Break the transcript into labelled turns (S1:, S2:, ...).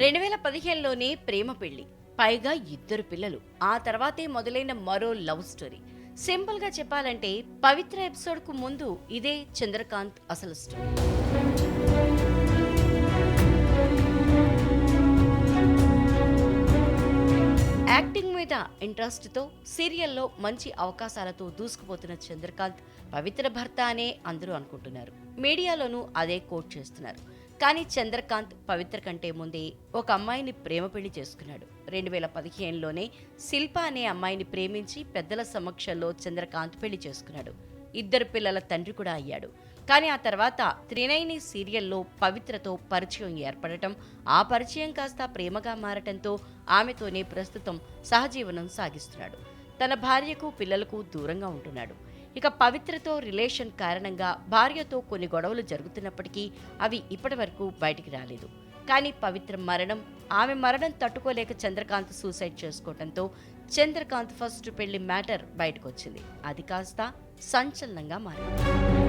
S1: రెండు వేల పదిహేనులోనే ప్రేమ పెళ్ళి పైగా ఇద్దరు పిల్లలు. ఆ తర్వాతే మొదలైన మరో లవ్ స్టోరీ. సింపుల్గా చెప్పాలంటే పవిత్ర ఎపిసోడ్కు ముందు ఇదే చంద్రకాంత్ అసలు స్టోరీ. యాక్టింగ్ మీద ఇంట్రెస్ట్తో సీరియల్లో మంచి అవకాశాలతో దూసుకుపోతున్న చంద్రకాంత్ పవిత్ర భర్త అనే అందరూ అనుకుంటున్నారు. మీడియాలోనూ అదే కోట్ చేస్తున్నారు. కానీ చంద్రకాంత్ పవిత్ర కంటే ముందే ఒక అమ్మాయిని ప్రేమ పెళ్ళి చేసుకున్నాడు. రెండు వేల పదిహేనులోనే శిల్ప అనే అమ్మాయిని ప్రేమించి పెద్దల సమక్షంలో చంద్రకాంత్ పెళ్ళి చేసుకున్నాడు. ఇద్దరు పిల్లల తండ్రి కూడా అయ్యాడు. కానీ ఆ తర్వాత త్రినైని సీరియల్లో పవిత్రతో పరిచయం ఏర్పడటం ఆ పరిచయం కాస్త ప్రేమగా మారటంతో ఆమెతోనే ప్రస్తుతం సహజీవనం సాగిస్తున్నాడు. తన భార్యకు పిల్లలకు దూరంగా ఉంటున్నాడు. ఇక పవిత్రతో రిలేషన్ కారణంగా భార్యతో కొన్ని గొడవలు జరుగుతున్నప్పటికీ అవి ఇప్పటి వరకు బయటికి రాలేదు. కానీ పవిత్ర మరణం ఆమె మరణం తట్టుకోలేక చంద్రకాంత్ సూసైడ్ చేసుకోవడంతో చంద్రకాంత్ ఫస్ట్ పెళ్ళి మ్యాటర్ బయటకు వచ్చింది అది కాస్త సంచలనంగా మారింది.